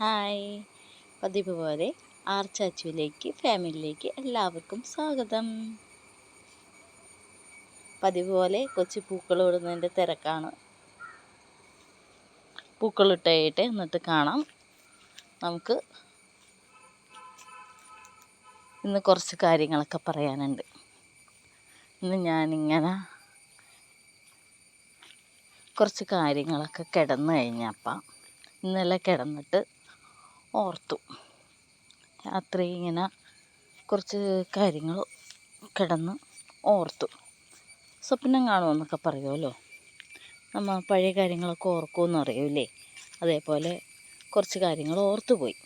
Hi. പതിവ് പോലെ R ചാച്ചുവിലേക്ക് ഫാമിലിയിലേക്ക് എല്ലാവർക്കും സ്വാഗതം. പതിവ് പോലെ കൊച്ചു പൂക്കളിടുന്നതിന്റെ തിരക്കാണ്. പൂക്കളിട്ടായിട്ട് എന്നിട്ട് കാണാം. നമുക്ക് ഇന്ന് കുറച്ച് കാര്യങ്ങളൊക്കെ പറയാനുണ്ട്. ഇന്ന് ഞാനിങ്ങനെ കുറച്ച് കാര്യങ്ങളൊക്കെ കിടന്നു കഴിഞ്ഞപ്പം ഇന്നലെ കിടന്നിട്ട് ഓർത്തു. രാത്രി ഇങ്ങനെ കുറച്ച് കാര്യങ്ങൾ കിടന്ന് ഓർത്തു. സ്വപ്നം കാണുമെന്നൊക്കെ പറയുമല്ലോ. നമ്മൾ പഴയ കാര്യങ്ങളൊക്കെ ഓർക്കുമെന്ന് അറിയൂലേ അതേപോലെ കുറച്ച് കാര്യങ്ങൾ ഓർത്തുപോയി.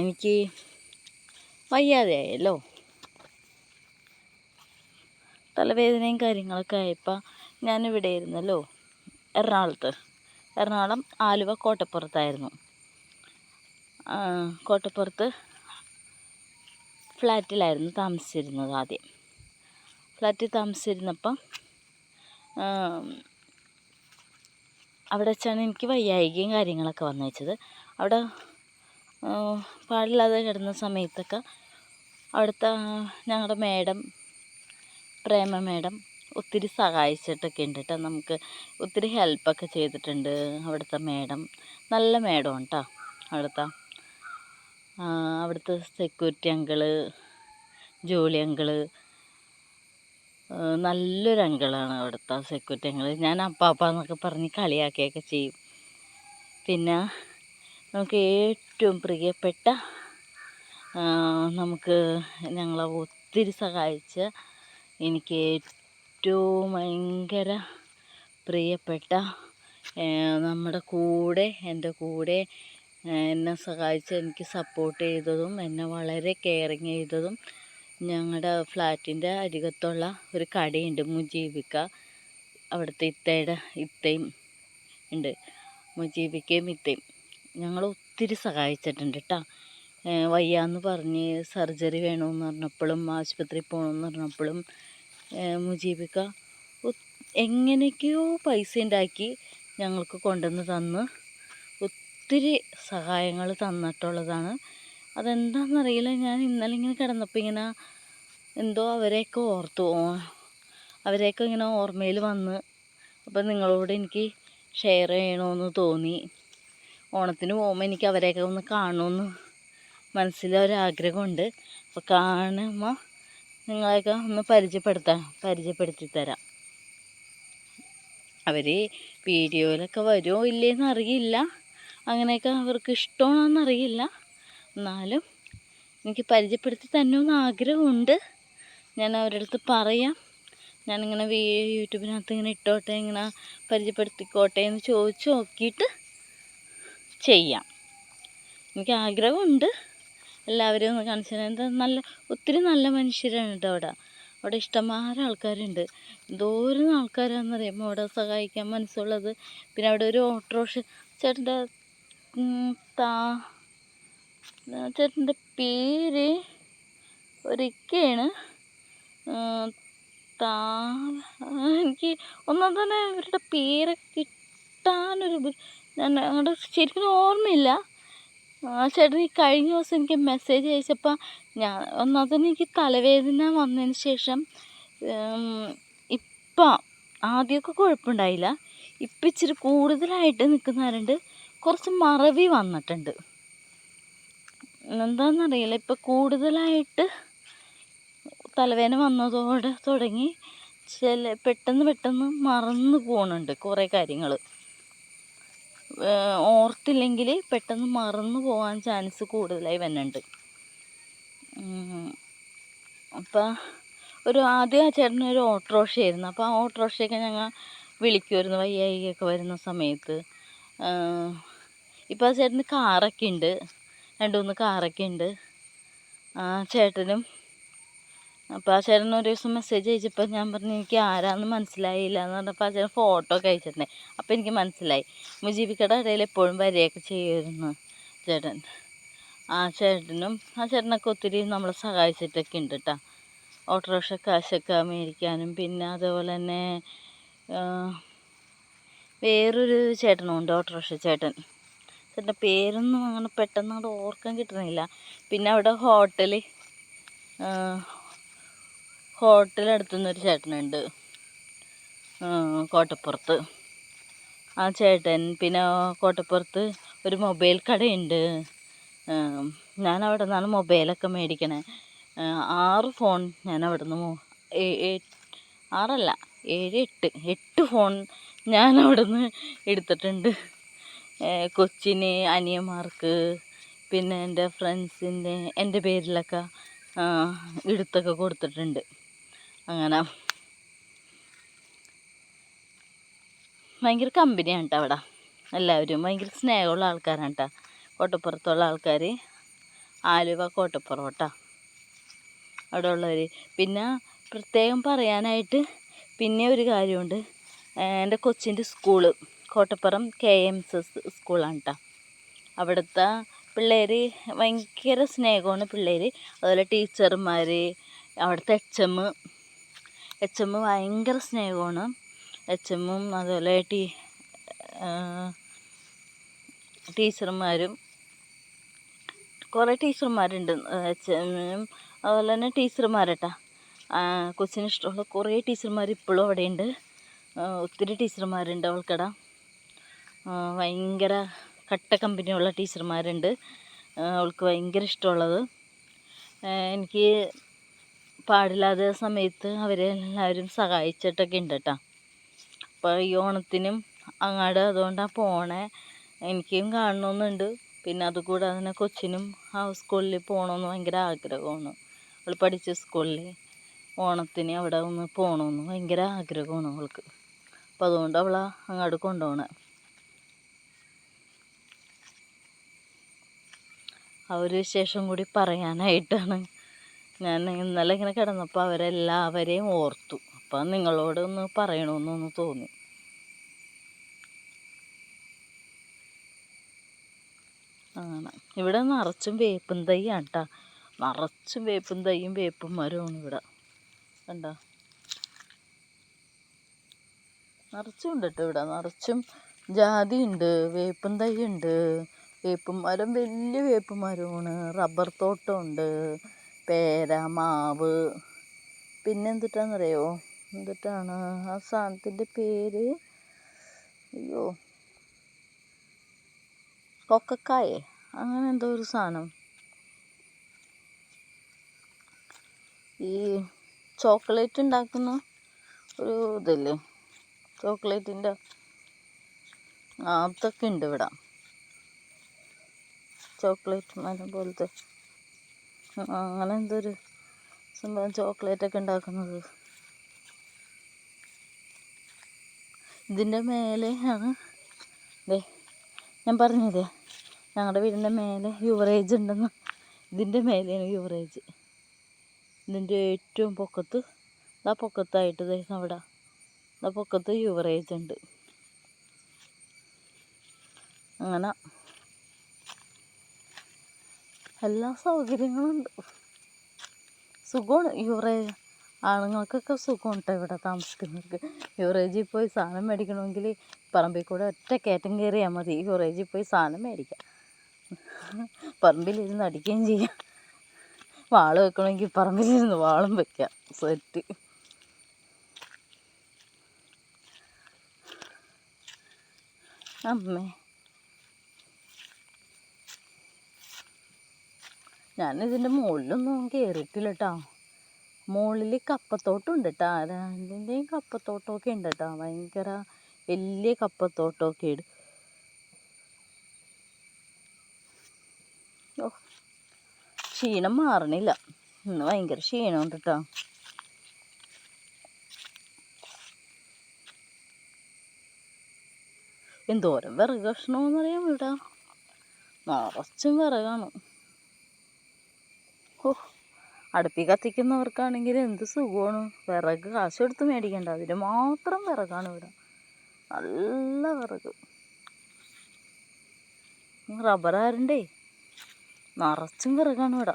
എനിക്ക് വയ്യാതെയായല്ലോ തലവേദനയും കാര്യങ്ങളൊക്കെ ആയപ്പോൾ ഞാനിവിടെ ഇരുന്നല്ലോ എറണാകുളത്ത്. എറണാകുളം ആലുവ കോട്ടപ്പുറത്തായിരുന്നു. കോട്ടപ്പുറത്ത് ഫ്ലാറ്റിലായിരുന്നു താമസിച്ചിരുന്നത് ആദ്യം. ഫ്ലാറ്റിൽ താമസിച്ചിരുന്നപ്പം അവിടെ വെച്ചാണ് എനിക്ക് വയ്യായികയും കാര്യങ്ങളൊക്കെ വന്നു വെച്ചത് അവിടെ പാടില്ലാതെ കിടന്ന സമയത്തൊക്കെ അവിടുത്തെ ഞങ്ങളുടെ മേഡം പ്രേമ മേഡം ഒത്തിരി സഹായിച്ചിട്ടൊക്കെ ഉണ്ട് കേട്ടോ നമുക്ക് ഒത്തിരി ഹെൽപ്പൊക്കെ ചെയ്തിട്ടുണ്ട് അവിടുത്തെ മേഡം നല്ല മേഡം കേട്ടോ അവിടുത്തെ. അവിടുത്തെ സെക്യൂരിറ്റി അങ്കിൾ ജോലി അങ്കിൾ നല്ലൊരു അങ്കിളാണ് അവിടുത്തെ സെക്യൂരിറ്റി അങ്കിൾ ഞാൻ അപ്പാപ്പ എന്നൊക്കെ പറഞ്ഞ് കളിയാക്കിയൊക്കെ ചെയ്യും. പിന്നെ നമുക്ക് ഏറ്റവും പ്രിയപ്പെട്ട നമുക്ക് ഞങ്ങളെ ഒത്തിരി സഹായിച്ച എനിക്ക് ഏറ്റവും ഭയങ്കര പ്രിയപ്പെട്ട നമ്മുടെ കൂടെ എന്റെ കൂടെ എന്നെ സഹായിച്ച് എനിക്ക് സപ്പോർട്ട് ചെയ്തതും എന്നെ വളരെ കെയറിങ് ചെയ്തതും ഞങ്ങളുടെ ഫ്ലാറ്റിന്റെ അരികത്തുള്ള ഒരു കടയുണ്ട് മുജീബിക്ക. അവിടുത്തെ ഇത്തയുടെ ഇത്തയും ഉണ്ട്. മുജീബിക്കയും ഇത്തയും ഞങ്ങൾ ഒത്തിരി സഹായിച്ചിട്ടുണ്ട് കേട്ടോ വയ്യാന്ന് പറഞ്ഞ് സർജറി വേണമെന്ന് പറഞ്ഞപ്പോഴും ആശുപത്രിയിൽ പോകണമെന്ന് പറഞ്ഞപ്പോഴും മുജീബിക്ക എങ്ങനെയൊക്കെയോ പൈസ ഉണ്ടാക്കി ഞങ്ങൾക്ക് കൊണ്ടുവന്ന് തന്ന്. ഒത്തിരി സഹായങ്ങൾ തന്നിട്ടുള്ളതാണ്. അതെന്താണെന്നറിയില്ല ഞാൻ ഇന്നലെ ഇങ്ങനെ കിടന്നപ്പോൾ ഇങ്ങനെ എന്തോ അവരെയൊക്കെ ഓർത്തു. അവരെയൊക്കെ ഇങ്ങനെ ഓർമ്മയിൽ വന്ന് അപ്പം നിങ്ങളോട് എനിക്ക് ഷെയർ ചെയ്യണമെന്ന് തോന്നി. ഓണത്തിന് പോകുമ്പോൾ എനിക്ക് അവരെയൊക്കെ ഒന്ന് കാണണമെന്ന് മനസ്സിലൊരാഗ്രഹമുണ്ട്. അപ്പോൾ കാണുമ്പോൾ നിങ്ങളെയൊക്കെ ഒന്ന് പരിചയപ്പെടുത്താം പരിചയപ്പെടുത്തി തരാം. അവർ വീഡിയോയിലൊക്കെ വരുമോ ഇല്ലേന്ന് അറിയില്ല. അങ്ങനെയൊക്കെ അവർക്ക് ഇഷ്ടമാണെന്നറിയില്ല എന്നാലും എനിക്ക് പരിചയപ്പെടുത്തി തന്നെയൊന്ന് ആഗ്രഹമുണ്ട്. ഞാൻ അവരുടെ അടുത്ത് പറയാം. ഞാനിങ്ങനെ വീ യൂട്യൂബിനകത്ത് ഇങ്ങനെ ഇട്ടോട്ടെ ഇങ്ങനെ പരിചയപ്പെടുത്തിക്കോട്ടെ എന്ന് ചോദിച്ചു നോക്കിയിട്ട് ചെയ്യാം. എനിക്ക് ആഗ്രഹമുണ്ട്. എല്ലാവരെയും ഒന്ന് കാണിച്ചു എന്താ നല്ല ഒത്തിരി നല്ല മനുഷ്യരാണ് കേട്ടോ അവിടെ. അവിടെ ഇഷ്ടംമാരെ ആൾക്കാരുണ്ട്. എന്തോരം ആൾക്കാരാണെന്നറിയാമോ? അവിടെ സഹായിക്കാൻ മനസ്സുള്ളത്. പിന്നെ അവിടെ ഒരു ഓട്ടോറിക്ഷ ചേട്ടന്റെ താ ചേട്ടന്റെ പേര് ഒരിക്കയാണ്. താ എനിക്ക് ഒന്നും തന്നെ ഇവരുടെ പേരൊക്കെ കിട്ടാനൊരു ഞാൻ അങ്ങോട്ട് ശരിക്കും ഓർമ്മയില്ല. ചേട്ടൻ ഈ കഴിഞ്ഞ ദിവസം എനിക്ക് മെസ്സേജ് അയച്ചപ്പോൾ ഞാൻ ഒന്നാമത്തെ എനിക്ക് തലവേദന വന്നതിന് ശേഷം ഇപ്പം ആദ്യമൊക്കെ കുഴപ്പമുണ്ടായില്ല. ഇപ്പം ഇച്ചിരി കൂടുതലായിട്ട് നിൽക്കുന്നവരുണ്ട് കുറച്ച് മറവി വന്നിട്ടുണ്ട്. എന്താണെന്നറിയില്ല ഇപ്പം കൂടുതലായിട്ട് തലവേദന വന്നതോടെ തുടങ്ങി. ചില പെട്ടെന്ന് പെട്ടെന്ന് മറന്നു പോകുന്നുണ്ട് കുറേ കാര്യങ്ങൾ ഓർത്തില്ലെങ്കിൽ പെട്ടെന്ന് മറന്നു പോകാൻ ചാൻസ് കൂടുതലായി വരുന്നുണ്ട് അപ്പോൾ ഒരു ആദ്യം ആ ചേട്ടന് ഒരു ഓട്ടോറിക്ഷയായിരുന്നു. അപ്പോൾ ആ ഓട്ടോറിക്ഷയൊക്കെ ഞങ്ങൾ വിളിക്കുമായിരുന്നു വയ്യായികയൊക്കെ വരുന്ന സമയത്ത്. ഇപ്പോൾ ആ ചേട്ടന് കാറൊക്കെ ഉണ്ട് രണ്ട് മൂന്ന് കാറൊക്കെ ഉണ്ട് ആ ചേട്ടനും അപ്പോൾ ആ ചേട്ടൻ ഒരു ദിവസം മെസ്സേജ് അയച്ചപ്പോൾ ഞാൻ പറഞ്ഞു എനിക്ക് ആരാന്ന് മനസ്സിലായില്ല എന്ന് പറഞ്ഞപ്പോൾ ആ ചേട്ടൻ ഫോട്ടോ ഒക്കെ അയച്ചിട്ടുണ്ടേ അപ്പോൾ എനിക്ക് മനസ്സിലായി. മുജീബിക്കയുടെ ഇടയിൽ എപ്പോഴും വരികയൊക്കെ ചെയ്യുമായിരുന്നു ചേട്ടൻ. ആ ചേട്ടനും ആ ചേട്ടനൊക്കെ ഒത്തിരി നമ്മളെ സഹായിച്ചിട്ടൊക്കെ ഉണ്ട് കേട്ടോ ഓട്ടോറിക്ഷ കാശൊക്കെ മേടിക്കാനും പിന്നെ അതുപോലെ തന്നെ വേറൊരു ചേട്ടനുണ്ട് ഓട്ടോറിക്ഷ ചേട്ടൻ. ചേട്ടന്റെ പേരൊന്നും അങ്ങനെ പെട്ടെന്ന് അങ്ങോട്ട് ഓർക്കാൻ കിട്ടണില്ല പിന്നെ അവിടെ ഹോട്ടൽ ഹോട്ടൽ അടുത്തുനിന്നൊരു ചേട്ടനുണ്ട്. കോട്ടപ്പുറത്ത്. ആ ചേട്ടൻ പിന്നെ കോട്ടപ്പുറത്ത് ഒരു മൊബൈൽ കടയുണ്ട്. ഞാൻ അവിടെ നിന്നാണ് മൊബൈലൊക്കെ മേടിക്കണേ. ആറ് ഫോൺ ഞാൻ അവിടെ നിന്ന് ആറല്ല ഏഴ് എട്ട് എട്ട് ഫോൺ ഞാൻ അവിടെ നിന്ന് എടുത്തിട്ടുണ്ട് കൊച്ചിന് അനിയന്മാർക്ക് പിന്നെ എന്റെ ഫ്രണ്ട്സിന്റെ എന്റെ പേരിലൊക്കെ എടുത്തൊക്കെ കൊടുത്തിട്ടുണ്ട്. അങ്ങനെ. ഭയങ്കര കമ്പനിയാണ് കേട്ടോ അവിടെ. എല്ലാവരും ഭയങ്കര സ്നേഹമുള്ള ആൾക്കാരാണ് കേട്ടോ കോട്ടപ്പുറത്തുള്ള ആൾക്കാർ ആലുവ കോട്ടപ്പുറം കേട്ടോ അവിടെ ഉള്ളവർ പിന്നെ പ്രത്യേകം പറയാനായിട്ട് പിന്നെ ഒരു കാര്യമുണ്ട്. എന്റെ കൊച്ചിന്റെ school. Kottappuram K M S S സ്കൂളാണ് കേട്ടോ അവിടുത്തെ പിള്ളേർ ഭയങ്കര സ്നേഹമാണ് പിള്ളേർ അതുപോലെ ടീച്ചർമാർ അവിടുത്തെ എച്ച് എം എച്ച് എം ഭയങ്കര സ്നേഹമാണ്. എച്ച് എമ്മും അതുപോലെ ടീ ടീച്ചർമാരും കുറേ ടീച്ചർമാരുണ്ട്. എച്ച് എമ്മിനും അതുപോലെ തന്നെ ടീച്ചർമാരട്ടാ. കൊച്ചിന് ഇഷ്ടമുള്ള കുറേ ടീച്ചർമാർ ഇപ്പോഴും അവിടെയുണ്ട്. ഒത്തിരി ടീച്ചർമാരുണ്ട് അവൾക്കട. ഭയങ്കര കട്ട കമ്പനിയുള്ള ടീച്ചർമാരുണ്ട്. അവൾക്ക് ഭയങ്കര ഇഷ്ടമുള്ളത്. എനിക്ക് പാടില്ലാത്ത സമയത്ത് അവരെല്ലാവരും സഹായിച്ചിട്ടൊക്കെ ഉണ്ട് കേട്ടോ അപ്പോൾ ഈ ഓണത്തിനും അങ്ങാട് അതുകൊണ്ടാണ് പോണേ. എനിക്കും കാണണമെന്നുണ്ട് പിന്നെ അതുകൂടാതെ തന്നെ കൊച്ചിനും ആ സ്കൂളിൽ പോകണമെന്ന് ഭയങ്കര ആഗ്രഹമാണ്. അവൾ പഠിച്ച സ്കൂളിൽ ഓണത്തിന് അവിടെ ഒന്ന് പോകണമെന്ന് ഭയങ്കര ആഗ്രഹമാണ് അവൾക്ക്. അപ്പോൾ അതുകൊണ്ട് അവൾ അങ്ങോട്ട് കൊണ്ടുപോകണേ ആ ഒരു വിശേഷം കൂടി പറയാനായിട്ടാണ്. ഞാൻ ഇന്നലെ ഇങ്ങനെ കിടന്നപ്പോൾ അവരെല്ലാവരെയും ഓർത്തു. അപ്പം നിങ്ങളോട് ഒന്ന് പറയണമെന്നൊന്ന് തോന്നി. അങ്ങനെ ഇവിടെ നിറച്ചും വേപ്പും തൈയാണ് കേട്ടോ നിറച്ചും വേപ്പും തൈയും വേപ്പും മരമാണ് ഇവിടെ. കണ്ടോ? നിറച്ചും ഉണ്ട് കേട്ടോ ഇവിടെ. നിറച്ചും ജാതി ഉണ്ട് വേപ്പും തൈ ഉണ്ട്. വേപ്പും മരം വലിയ വേപ്പും മരമാണ്. റബ്ബർ തോട്ടമുണ്ട് പേര മാവ് പിന്നെ എന്തിട്ടാന്നറിയോ? എന്തിട്ടാണ്? ആ സാധനത്തിന്റെ പേര്? അയ്യോ. കൊക്കക്കായേ? അങ്ങനെ എന്തോ ഒരു സാധനം. ഈ ചോക്ലേറ്റ് ഉണ്ടാക്കുന്ന ഒരു ഇതില്ലേ? ചോക്ലേറ്റിന്റെ അതൊക്കെ ഉണ്ട് ഇവിടെ. ചോക്ലേറ്റ് മരം പോലത്തെ അങ്ങനെ എന്തോ ഒരു സംഭവം ചോക്ലേറ്റ് ഒക്കെ ഉണ്ടാക്കുന്നത്. ഇതിന്റെ മേലെ ആണ് ദേ ഞാൻ പറഞ്ഞതേ ഞങ്ങളുടെ വീടിന്റെ മേലെ യുവറേജ് ഉണ്ടെന്ന്. ഇതിന്റെ മേലെയാണ് യുവറേജ്. ഇതിന്റെ ഏറ്റവും പൊക്കത്ത് ഇതാ പൊക്കത്തായിട്ട് ദേ അവിടെ ഇതാ പൊക്കത്ത് യുവറേജ് ഉണ്ട്. അങ്ങനെ എല്ലാ സൗകര്യങ്ങളും ഉണ്ട് സുഖമാണ്. യുവറേജ് ആണുങ്ങൾക്കൊക്കെ സുഖമാണ് കേട്ടോ ഇവിടെ താമസിക്കുന്നവർക്ക്. യുവറേജിൽ പോയി സാധനം മേടിക്കണമെങ്കിൽ പറമ്പിൽ കൂടെ ഒറ്റ കയറ്റം കയറിയാൽ മതി. യുവറേജിൽ പോയി സാധനം മേടിക്കാം. പറമ്പിലിരുന്ന് അടിക്കുകയും ചെയ്യാം. വാൾ വെക്കണമെങ്കിൽ പറമ്പിലിരുന്ന് വാളും വെക്കാം. സെറ്റ് അമ്മേ. ഞാൻ ഇതിന്റെ മുകളിലൊന്നും കയറിയിട്ടില്ല കേട്ടോ മുകളിൽ കപ്പത്തോട്ടം ഉണ്ട് കേട്ടോ രണ്ടിന്റെയും കപ്പത്തോട്ടമൊക്കെ ഉണ്ട് കേട്ടോ ഭയങ്കര വലിയ കപ്പത്തോട്ടമൊക്കെ ഉണ്ട് ഓ ക്ഷീണം മാറണില്ല. ഇന്ന് ഭയങ്കര ക്ഷീണമുണ്ട് കേട്ടോ എന്തോരം വിറക് കഷ്ണമെന്ന് അറിയാം ഇവിടെ? നിറച്ചും വിറകാണ്. ഓ അടുപ്പിൽ കത്തിക്കുന്നവർക്കാണെങ്കിൽ എന്ത് സുഖമാണ്? വിറക് കാശ് മേടിക്കേണ്ട. അതിന് മാത്രം വിറകാണ് ഇവിടെ. നല്ല വിറക്. റബ്ബറാരണ്ടേ നിറച്ചും വിറകാണ് ഇവിടെ.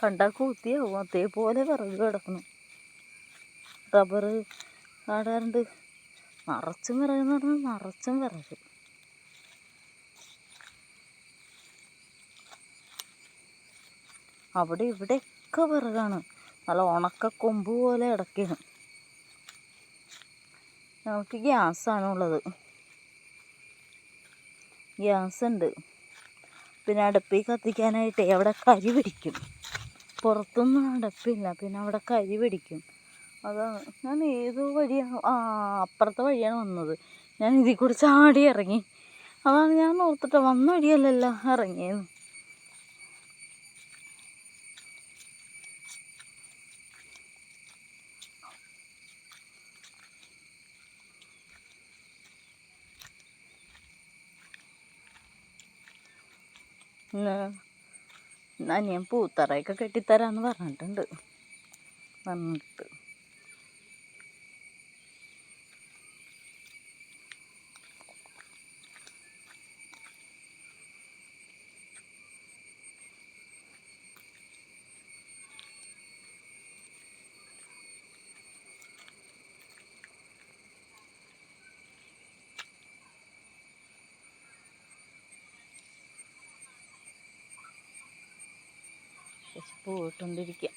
കണ്ടാൽ കൂത്തിയാവും. അതേപോലെ വിറക് കിടക്കുന്നു. റബ്ബർ കാടാറുണ്ട് നിറച്ചും വിറകെന്ന് പറഞ്ഞാൽ നിറച്ചും വിറക്. അവിടെ ഇവിടെയൊക്കെ വിറകാണ് നല്ല ഉണക്ക കൊമ്പ് പോലെ ഇടയ്ക്കാണ് നമുക്ക് ഗ്യാസാണ് ഉള്ളത് ഗ്യാസ് ഉണ്ട് പിന്നെ അടുപ്പിൽ കത്തിക്കാനായിട്ട് അവിടെ കരി പിടിക്കും. പുറത്തൊന്നും അടുപ്പില്ല. പിന്നെ അവിടെ കരി പിടിക്കും. അതാണ്. ഞാൻ ഏതോ വഴിയാണ് ആ അപ്പുറത്തെ വഴിയാണ് വന്നത്. ഞാൻ ഇതിൽ കൂടി ചാടി ഇറങ്ങി. അതാണ് ഞാൻ ഓർത്തിട്ട് വന്ന വഴിയല്ലല്ലോ ഇറങ്ങിയത്. ഞാൻ പൂത്തറയൊക്കെ കെട്ടിത്തരാമെന്ന് പറഞ്ഞിട്ടുണ്ട്. വന്നിട്ട്. പോയിക്കൊണ്ടിരിക്കുക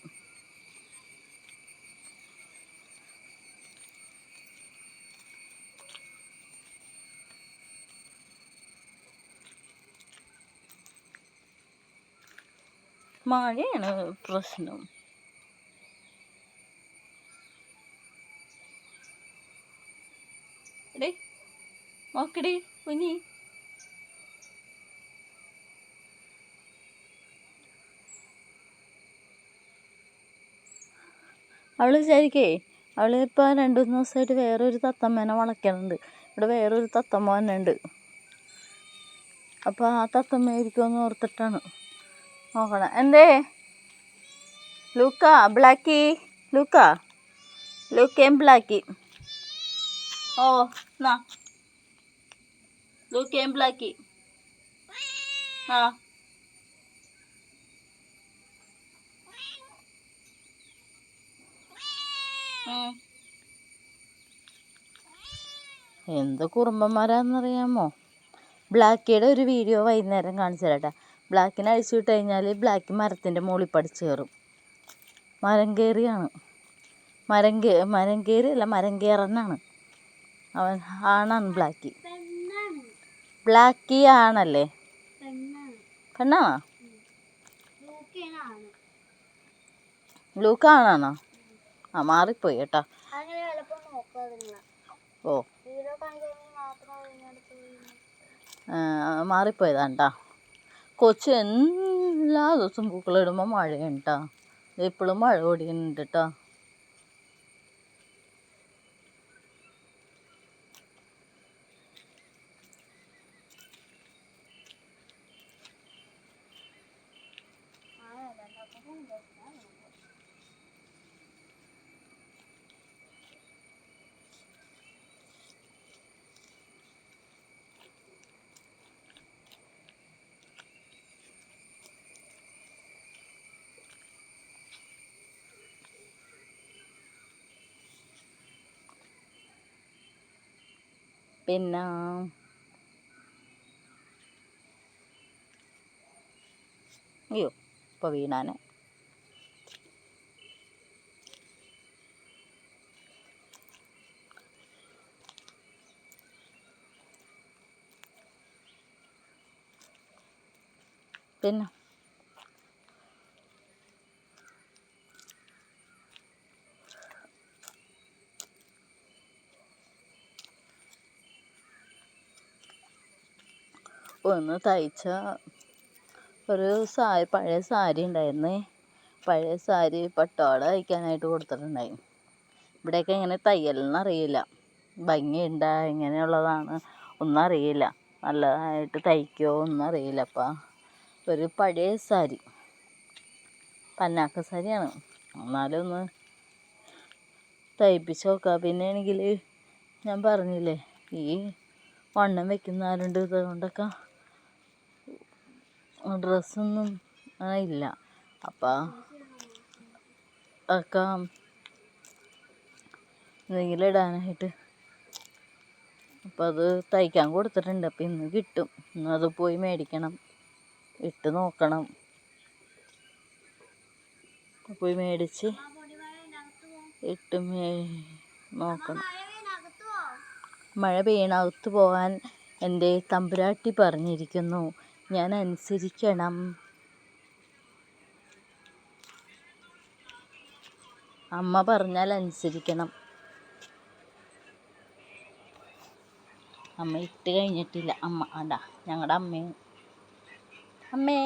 മഴയാണ് പ്രശ്നം. എടേ നോക്കടി കുഞ്ഞി. അവൾ വിചാരിക്കേ അവൾ ഇപ്പോൾ രണ്ട് മൂന്ന് ദിവസമായിട്ട് വേറൊരു തത്തമ്മേനെ വളയ്ക്കണുണ്ട്. ഇവിടെ വേറൊരു തത്തമ്മ തന്നെ ഉണ്ട് അപ്പോൾ ആ തത്തമ്മ ആയിരിക്കുമെന്ന് ഓർത്തിട്ടാണ് നോക്കണം എന്തേ? ലൂക്ക ബ്ലാക്കി. ലൂക്ക ലൂക്കേം ബ്ലാക്കി. ഓ എന്നാ ലൂക്കേം ബ്ലാക്കി. ആ. എന്ത് കുറുമ്പന്മാരാന്നറിയാമോ? ബ്ലാക്കിയുടെ ഒരു വീഡിയോ വൈകുന്നേരം കാണിച്ചു തരാട്ടാ ബ്ലാക്കിനെ അഴിച്ചു വിട്ട് കഴിഞ്ഞാൽ ബ്ലാക്ക് മരത്തിന്റെ മുകളിൽ പഠിച്ചു കയറും മരം കയറിയാണ്. മരം കേ മരം കയറി അല്ല മരം കയറനാണ് അവൻ ആണാണ് ബ്ലാക്കി. ബ്ലാക്കി ആണല്ലേ പെണ്ണാണോ ലൂക്ക് ആണാണോ ആ മാറിപ്പോയി കേട്ടോ. ഓ. മാറിപ്പോയതാണ്ടാ കൊച്ചു എല്ലാ ദിവസവും പൂക്കളിടുമ്പോൾ ഇടുമ്പോൾ മഴയുണ്ടാ ഇപ്പോഴും മഴ ഓടിക്കുന്നുണ്ട് കേട്ടോ പിന്നെ അയ്യോ ഇപ്പോൾ വീണാനെ പിന്നെ ഒന്ന് തയ്ച്ച ഒരു സാരി പഴയ സാരി ഉണ്ടായിരുന്നേ. പഴയ സാരി പട്ടോട തയ്ക്കാനായിട്ട് കൊടുത്തിട്ടുണ്ടായി. ഇവിടെയൊക്കെ ഇങ്ങനെ തയ്യലെന്ന് അറിയില്ല ഭംഗിയുണ്ടാ? എങ്ങനെയുള്ളതാണ്? ഒന്നും അറിയില്ല നല്ലതായിട്ട് തയ്ക്കുമോ ഒന്നും അറിയില്ല അപ്പം ഒരു പഴയ സാരി. പന്നാക്ക സാരിയാണ്. എന്നാലും ഒന്ന് തയ്പ്പിച്ച് നോക്കുക പിന്നെ ആണെങ്കിൽ ഞാൻ പറഞ്ഞില്ലേ ഈ വണ്ണം വെക്കുന്നവരുണ്ട് ഇതുകൊണ്ടൊക്കെ? ഡ്രസ്സൊന്നും ഇല്ല. അപ്പം ഒക്കെ എന്തെങ്കിലും ഇടാനായിട്ട് അപ്പോൾ അത് തയ്ക്കാൻ കൊടുത്തിട്ടുണ്ട്. അപ്പോൾ ഇന്ന് കിട്ടും. ഇന്ന് അത് പോയി മേടിക്കണം. ഇട്ട് നോക്കണം. പോയി മേടിച്ച് ഇട്ട് മേ നോക്കണം. മഴ പെയ്യണകത്ത് പോകാൻ എന്റെ തമ്പുരാട്ടി പറഞ്ഞിരിക്കുന്നു. ഞാൻ അനുസരിക്കണം അമ്മ പറഞ്ഞാൽ അനുസരിക്കണം അമ്മ ഇട്ട് കഴിഞ്ഞിട്ടില്ല. അമ്മ അതാ ഞങ്ങളുടെ അമ്മേ. അമ്മേ.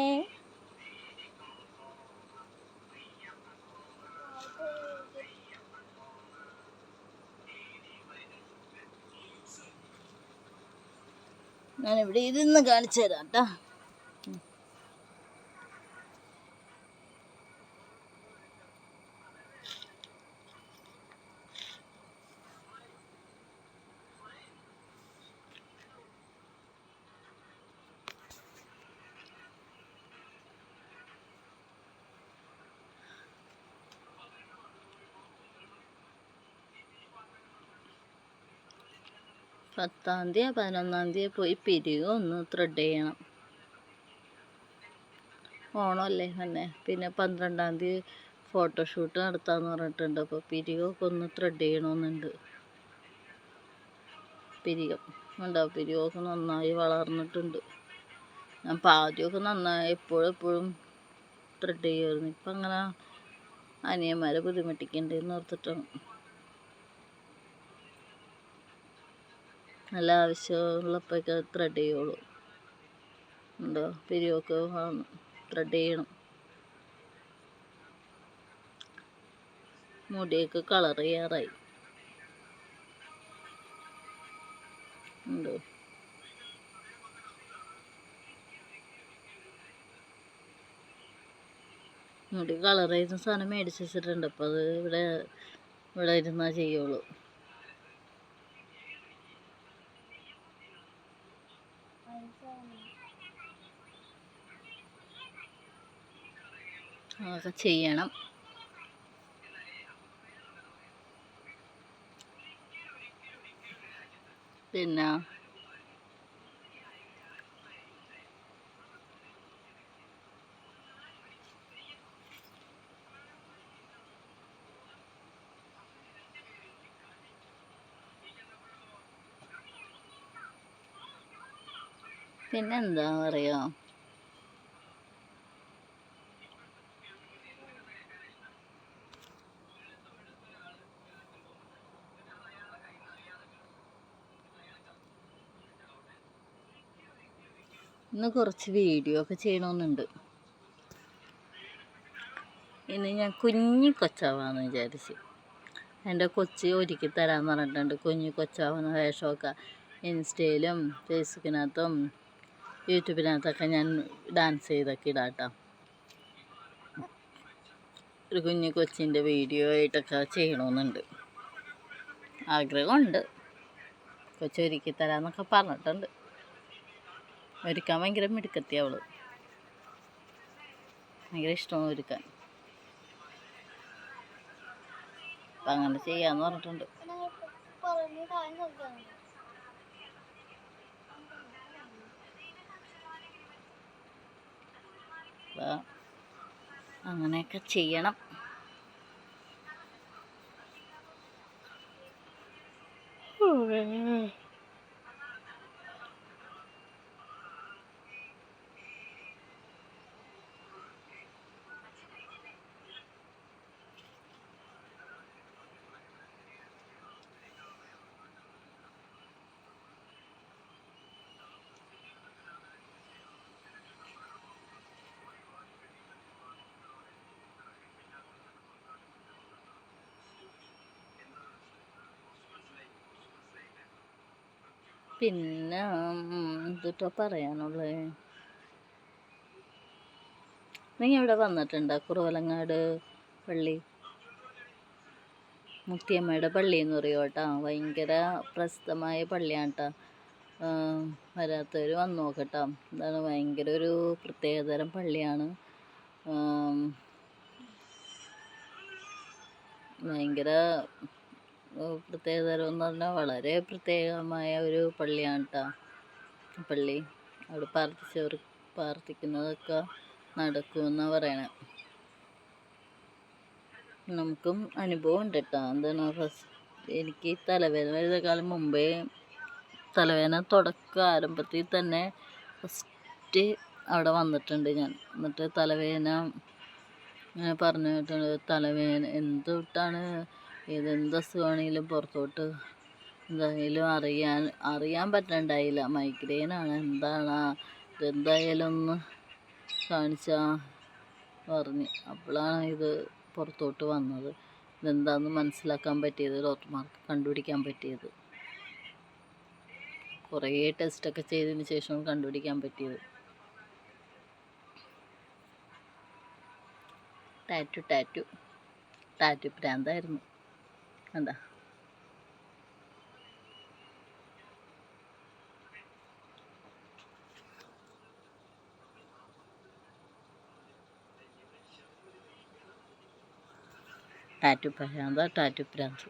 ഞാനിവിടെ ഇരുന്ന് കാണിച്ചു തരാം കേട്ടോ പത്താം തീയതി പതിനൊന്നാം തീയതി പോയി പിരിവ് ഒന്ന് ത്രെഡ് ചെയ്യണം. ഓണമല്ലേ തന്നെ പിന്നെ പന്ത്രണ്ടാം തീയതി ഫോട്ടോഷൂട്ട് നടത്താമെന്ന് പറഞ്ഞിട്ടുണ്ട്. അപ്പോൾ പിരിവൊക്കെ ഒന്ന് ത്രെഡ് ചെയ്യണമെന്നുണ്ട് പിരികം ഉണ്ടോ പിരിവൊക്കെ നന്നായി വളർന്നിട്ടുണ്ട്. ഞാൻ ഇപ്പം നന്നായി എപ്പോഴും എപ്പോഴും ത്രെഡ് ചെയ്യുമായിരുന്നു. ഇപ്പം അങ്ങനെ അനിയന്മാരെ ബുദ്ധിമുട്ടിക്കണ്ടേന്ന് ഓർത്തിട്ടാണ്. നല്ല ആവശ്യമുള്ളപ്പോഴൊക്കെ ത്രെഡ് ചെയ്യുള്ളൂ. ഉണ്ടോ? പിരിവൊക്കെ ത്രെഡ് ചെയ്യണം. മുടിയൊക്കെ കളർ ചെയ്യാറായി. ഉണ്ടോ? മുടി കളർ ചെയ്യുന്ന സാധനം മേടിച്ച് വെച്ചിട്ടുണ്ട്. അപ്പോൾ അത് ഇവിടെ ഇവിടെ ഇരുന്നാൽ ചെയ്യുള്ളൂ. അതൊക്കെ ചെയ്യണം. പിന്നെ പിന്നെന്താ പറയുക ഇന്ന് കുറച്ച് വീഡിയോ ഒക്കെ ചെയ്യണമെന്നുണ്ട് ഇന്ന് ഞാൻ കുഞ്ഞി കൊച്ചാവാന്ന് വിചാരിച്ച്. എന്റെ കൊച്ച് ഒരുക്കി തരാമെന്ന് പറഞ്ഞിട്ടുണ്ട്. കുഞ്ഞി കൊച്ചാവുന്ന വേഷമൊക്കെ ഇൻസ്റ്റയിലും ഫേസ്ബുക്കിനകത്തും യൂട്യൂബിനകത്തൊക്കെ ഞാൻ ഡാൻസ് ചെയ്തൊക്കെ ഇടാട്ടോ. ഒരു കുഞ്ഞു കൊച്ചിന്റെ വീഡിയോ ആയിട്ടൊക്കെ ചെയ്യണമെന്നുണ്ട് ആഗ്രഹമുണ്ട്. കൊച്ചൊരുക്കി തരാമെന്നൊക്കെ പറഞ്ഞിട്ടുണ്ട്. ഒരുക്കാൻ ഭയങ്കര മിടുക്കത്തി അവൾ. ഭയങ്കര ഇഷ്ടമാണ് ഒരുക്കാൻ. അപ്പം അങ്ങനെ ചെയ്യാന്ന് പറഞ്ഞിട്ടുണ്ട്. അങ്ങനെയൊക്കെ ചെയ്യണം. പിന്നെ എന്തുട്ടാ പറയാനുള്ളത് നീ ഇവിടെ വന്നിട്ടുണ്ടോ കുറവലങ്ങാട് പള്ളി? മുത്തിയമ്മയുടെ പള്ളി എന്ന് പറയും കേട്ടോ. ഭയങ്കര പ്രസിദ്ധമായ പള്ളിയാണ് കേട്ടോ വരാത്തവർ വന്നു നോക്കട്ടോ. എന്താണ് ഭയങ്കര ഒരു പ്രത്യേകതരം പള്ളിയാണ്. ഭയങ്കര പ്രത്യേകതരം എന്ന് പറഞ്ഞാൽ വളരെ പ്രത്യേകമായ ഒരു പള്ളിയാണ് കേട്ടോ പള്ളി. അവിടെ പ്രാർത്ഥിച്ചവർ പ്രാർത്ഥിക്കുന്നതൊക്കെ നടക്കുമെന്നാണ് പറയണത് നമുക്കും അനുഭവം ഉണ്ട് കേട്ടോ എന്താണ് ഫസ്റ്റ് എനിക്ക് തലവേദന കാലം മുമ്പേ തലവേദന തുടക്ക ആരംഭത്തിൽ തന്നെ ഫസ്റ്റ് അവിടെ വന്നിട്ടുണ്ട് ഞാൻ. എന്നിട്ട് തലവേദന പറഞ്ഞു കേട്ടിട്ടുണ്ട് തലവേദന എന്തൊട്ടാണ് ഇതെന്ത് അസുഖമാണെങ്കിലും പുറത്തോട്ട് എന്തായാലും അറിയാൻ അറിയാൻ പറ്റണ്ടായില്ല. മൈഗ്രെയിനാണ് എന്താണ്? ഇതെന്തായാലും ഒന്ന് കാണിച്ചാൽ പറഞ്ഞ്. അപ്പോഴാണ് ഇത് പുറത്തോട്ട് വന്നത്. ഇതെന്താണെന്ന് മനസ്സിലാക്കാൻ പറ്റിയത്? ഡോക്ടർമാർക്ക് കണ്ടുപിടിക്കാൻ പറ്റിയത്? കുറേ ടെസ്റ്റൊക്കെ ചെയ്തതിന് ശേഷം കണ്ടുപിടിക്കാൻ പറ്റിയത്. Tattoo tattoo. ടാറ്റു പ്രാന്തായിരുന്നു. എന്താ? ടാറ്റു പ്രാന്ത ടാറ്റു പ്രാന്ത്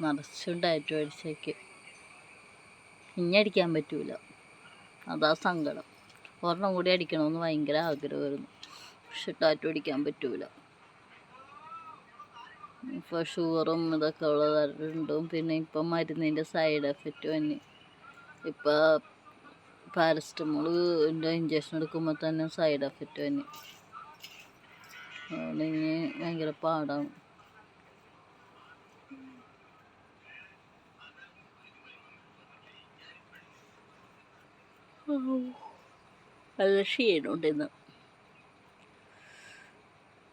നിറച്ചും ടാറ്റു അടിച്ചേക്ക് ഇനി അടിക്കാൻ പറ്റൂല. അതാ സങ്കടം. ഒരെണ്ണം കൂടി അടിക്കണമെന്ന് ഭയങ്കര ആഗ്രഹമായിരുന്നു. പക്ഷെ ടാറ്റു അടിക്കാൻ പറ്റൂല. ഇപ്പോൾ ഷുഗറും ഇതൊക്കെ ഉള്ളതായിട്ടുണ്ടും പിന്നെ ഇപ്പം മരുന്നിന്റെ സൈഡ് എഫക്റ്റ് തന്നെ ഇപ്പോൾ പാരസ്റ്റമോളിന്റെ ഇഞ്ചക്ഷൻ എടുക്കുമ്പോൾ തന്നെ സൈഡ് എഫക്റ്റ് തന്നെ അതുകൊണ്ട് ഇനി ഭയങ്കര പാടാണ്. നല്ല ക്ഷീണമുണ്ട് ഇന്ന്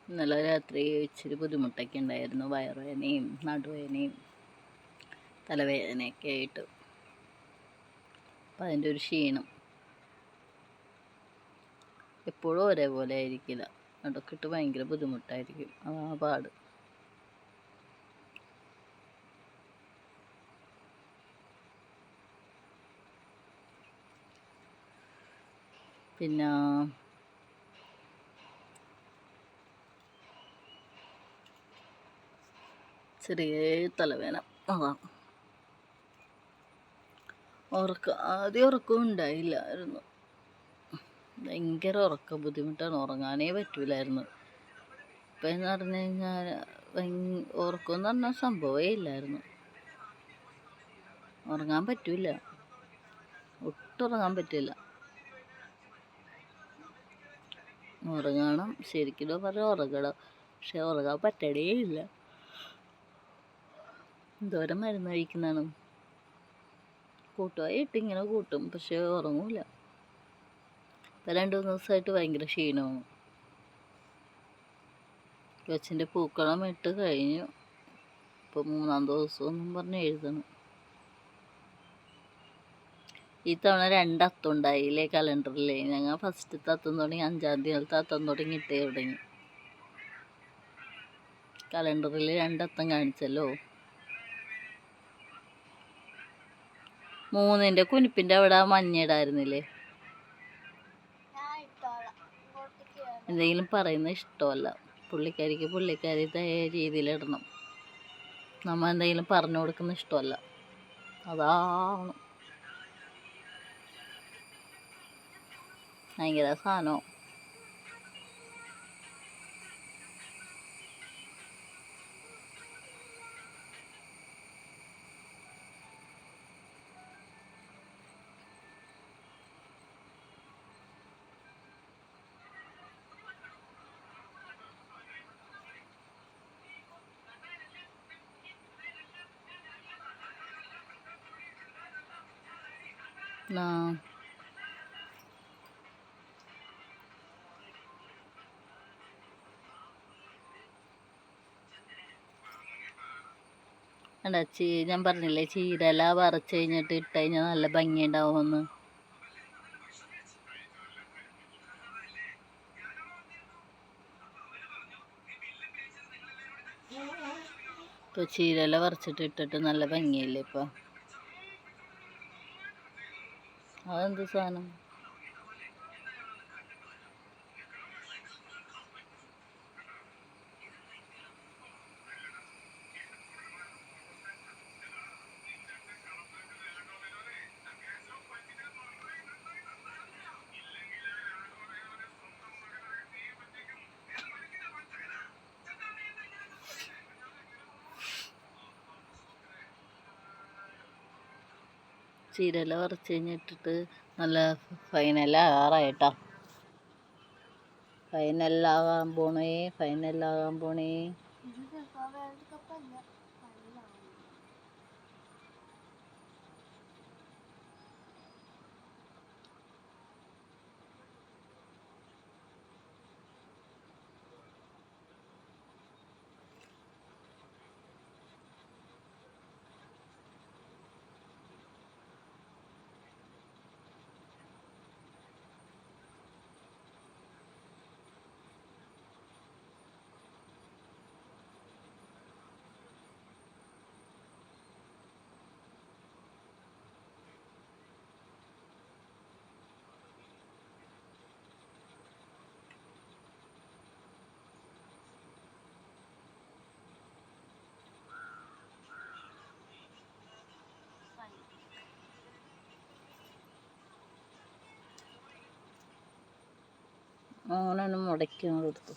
ഇന്നലെ രാത്രി ഇച്ചിരി ബുദ്ധിമുട്ടൊക്കെ ഉണ്ടായിരുന്നു. വയറുവേദനയും നടുവേദനയും തലവേദനയൊക്കെ ആയിട്ട്. അപ്പം അതിന്റെ ഒരു ക്ഷീണം. എപ്പോഴും ഒരേപോലെ ആയിരിക്കില്ല. നടുക്കിട്ട് ഭയങ്കര ബുദ്ധിമുട്ടായിരിക്കും. ആ പാട്. പിന്നെ ചെറിയ തലവേദന. അതാ ഉറക്കം ആദ്യം ഉറക്കം ഉണ്ടായില്ലായിരുന്നു. ഭയങ്കര ഉറക്ക ബുദ്ധിമുട്ടാണ്. ഉറങ്ങാനേ പറ്റൂലായിരുന്നു. ഇപ്പം എന്ന് പറഞ്ഞു കഴിഞ്ഞാൽ ഉറക്കം എന്ന് പറഞ്ഞാൽ സംഭവമേ ഇല്ലായിരുന്നു. ഉറങ്ങാൻ പറ്റൂല. ഒട്ടും ഉറങ്ങാൻ പറ്റില്ല. ഉറങ്ങണം. ശരിക്കും പറഞ്ഞാൽ ഉറങ്ങണം. പക്ഷെ ഉറങ്ങാൻ പറ്റണേ ഇല്ല. എന്തോരം മരുന്ന് കഴിക്കുന്നതാണ്. കൂട്ടുമായി ഇട്ട് ഇങ്ങനെ കൂട്ടും. പക്ഷെ ഉറങ്ങൂല. ഇപ്പം രണ്ട് മൂന്ന് ദിവസമായിട്ട് ഭയങ്കര ക്ഷീണമാണ്. കൊച്ചിന്റെ പൂക്കളം ഇട്ട് കഴിഞ്ഞു. ഇപ്പം മൂന്നാം ദിവസം എന്നും പറഞ്ഞ് എഴുതണം. ഈ തവണ രണ്ട് അത്തം ഉണ്ടായില്ലേ കലണ്ടറിൽ ഞങ്ങൾ ഫസ്റ്റത്തെ അത്തം തുടങ്ങി അഞ്ചാം തീയതി അത്തം തുടങ്ങി ഇട്ടേ തുടങ്ങി. കലണ്ടറിൽ രണ്ടത്തം കാണിച്ചല്ലോ. മൂന്നിന്റെ കുനിപ്പിന്റെ അവിടെ മഞ്ഞ ഇടായിരുന്നില്ലേ? ഞാൻ ഇട്ടോളാം ഇങ്ങോട്ടേക്ക് വരാം. എന്തെങ്കിലും പറയുന്നത് ഇഷ്ടമല്ല. പുള്ളിക്കാരിക്ക് പുള്ളിക്കാരിതായ തയ ഇടണം നമ്മൾ എന്തെങ്കിലും പറഞ്ഞു കൊടുക്കുന്ന ഇഷ്ടമല്ല. അതാണ്. ഭയങ്കര സാധനം ആ അല്ല ചീ ഞാൻ പറഞ്ഞില്ലേ ചീരല വറച്ച് കഴിഞ്ഞിട്ട് ഇട്ട് കഴിഞ്ഞാൽ നല്ല ഭംഗി ഉണ്ടാവുമെന്ന് ഇപ്പോൾ ചീരല വറച്ചിട്ട് ഇട്ടിട്ട് നല്ല ഭംഗിയല്ലേ ഇപ്പോൾ അതെന്ത് സാധനം? ചീരല വറച്ച് കഴിഞ്ഞിട്ടിട്ട് നല്ല ഫൈനലാകാറായിട്ടോ. ഫൈനലാകാൻ പോണേ ഫൈനലാകാൻ പോണേ. അങ്ങനെ ഒന്ന് മുടക്കി അങ്ങോട്ട് എടുത്തു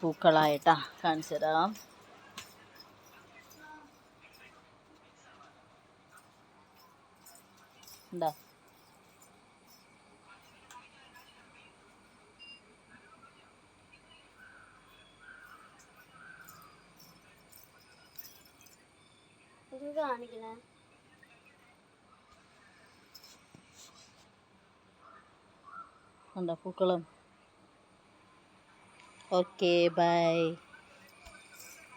പൂക്കളായിട്ടാ കാണിച്ചു തരാം എന്താ ഇത് കാണിക്കണേ എന്താ പൂക്കളും ഓക്കെ ബൈ